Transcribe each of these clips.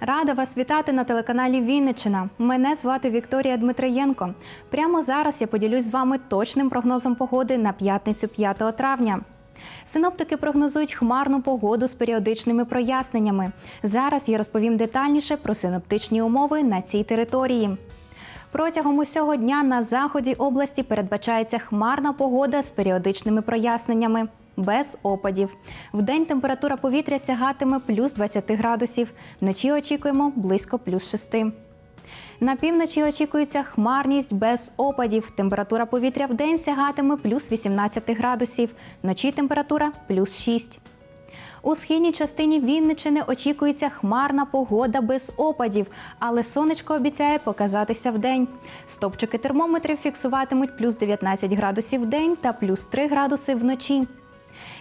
Рада вас вітати на телеканалі Вінниччина. Мене звати Вікторія Дмитриєнко. Прямо зараз я поділюсь з вами точним прогнозом погоди на п'ятницю 5 травня. Синоптики прогнозують хмарну погоду з періодичними проясненнями. Зараз я розповім детальніше про синоптичні умови на цій території. Протягом усього дня на заході області передбачається хмарна погода з періодичними проясненнями. Без опадів. Вдень температура повітря сягатиме плюс 20 градусів. Вночі очікуємо близько плюс 6. На півночі очікується хмарність без опадів. Температура повітря вдень сягатиме плюс 18 градусів. Вночі температура плюс 6. У східній частині Вінничини очікується хмарна погода без опадів, але сонечко обіцяє показатися вдень. Стопчики термометрів фіксуватимуть плюс 19 градусів в день та плюс 3 градуси вночі.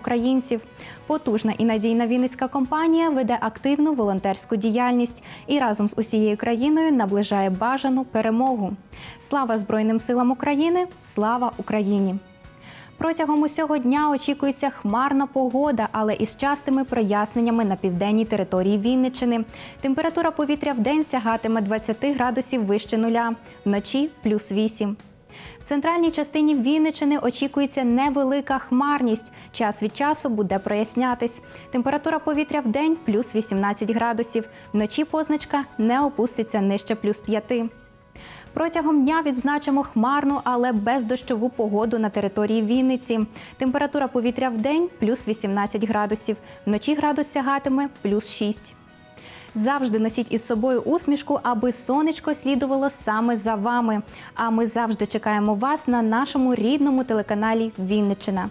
українців. Потужна і надійна Вінницька компанія веде активну волонтерську діяльність і разом з усією країною наближає бажану перемогу. Слава Збройним силам України! Слава Україні! Протягом усього дня очікується хмарна погода, але із частими проясненнями на південній території Вінниччини. Температура повітря в день сягатиме 20 градусів вище нуля, вночі плюс 8. В центральній частині Вінниччини очікується невелика хмарність. Час від часу буде прояснятись. Температура повітря в день плюс 18 градусів. Вночі позначка не опуститься нижче плюс 5. Протягом дня відзначимо хмарну, але бездощову погоду на території Вінниці. Температура повітря в день плюс 18 градусів. Вночі градус сягатиме плюс 6. Завжди носіть із собою усмішку, аби сонечко слідувало саме за вами. А ми завжди чекаємо вас на нашому рідному телеканалі Вінниччина.